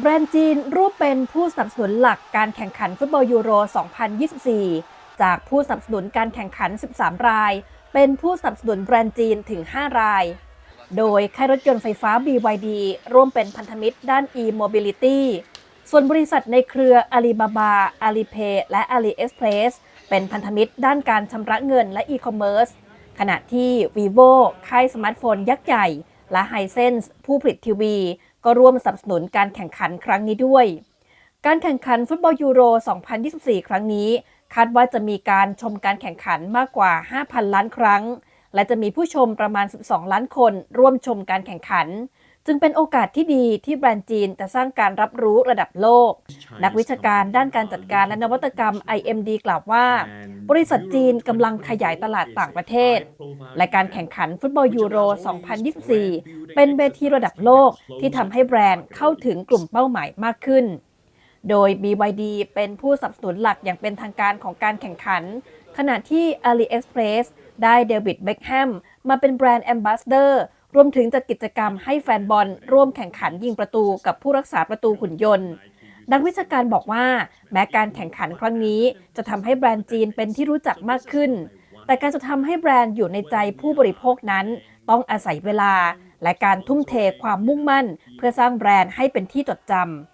แบรนด์จีนร่วมเป็นผู้สนับสนุนหลักการแข่งขันฟุตบอลยูโร 2024 จากผู้สนับสนุนการแข่งขัน 13 ราย เป็นผู้สนับสนุนแบรนด์จีนถึง 5 ราย โดยค่ายรถยนต์ไฟฟ้า BYD ร่วมเป็นพันธมิตรด้าน e-mobility ส่วนบริษัทในเครือ Alibaba, Alipay และ AliExpress เป็นพันธมิตรด้านการชำระเงินและ e-commerce ขณะที่ vivo ค่ายสมาร์ทโฟนยักษ์ใหญ่ และ Hisense ผู้ผลิตทีวี ก็ร่วมสนับสนุนการแข่งขันครั้งนี้ด้วย การแข่งขันฟุตบอลยูโร 2024 ครั้งนี้ คาดว่าจะมีการชมการแข่งขันมากกว่า 5,000 ล้านครั้ง และจะมีผู้ชมประมาณ 12 ล้านคน ร่วมชมการแข่งขัน จึงเป็นโอกาสที่ดีที่แบรนด์จีนจะสร้างการรับรู้ระดับโลก นักวิชาการด้านการจัดการและนวัตกรรม IMD กล่าวว่า บริษัทจีนกำลังขยายตลาดต่างประเทศ และการแข่งขันฟุตบอลยูโร 2024 เป็นเวทีระดับโลกที่ทำให้แบรนด์เข้าถึงกลุ่มเป้าหมายมากขึ้น โดย BYD เป็นผู้สนับสนุนหลักอย่างเป็นทางการของการแข่งขัน ขณะที่ AliExpress ได้เดวิดเบคแฮมมาเป็นแบรนด์แอมบาสเดอร์ รวมถึงจัดกิจกรรมให้แฟนบอลร่วมแข่งขันยิงประตูกับผู้รักษาประตูหุ่นยนต์ นักวิชาการบอกว่า แม้การแข่งขันครั้งนี้ จะทำให้แบรนด์จีนเป็นที่รู้จักมากขึ้น แต่การจะทำให้แบรนด์อยู่ในใจผู้บริโภคนั้น ต้องอาศัยเวลา และการทุ่มเทความมุ่งมั่น เพื่อสร้างแบรนด์ให้เป็นที่จดจำ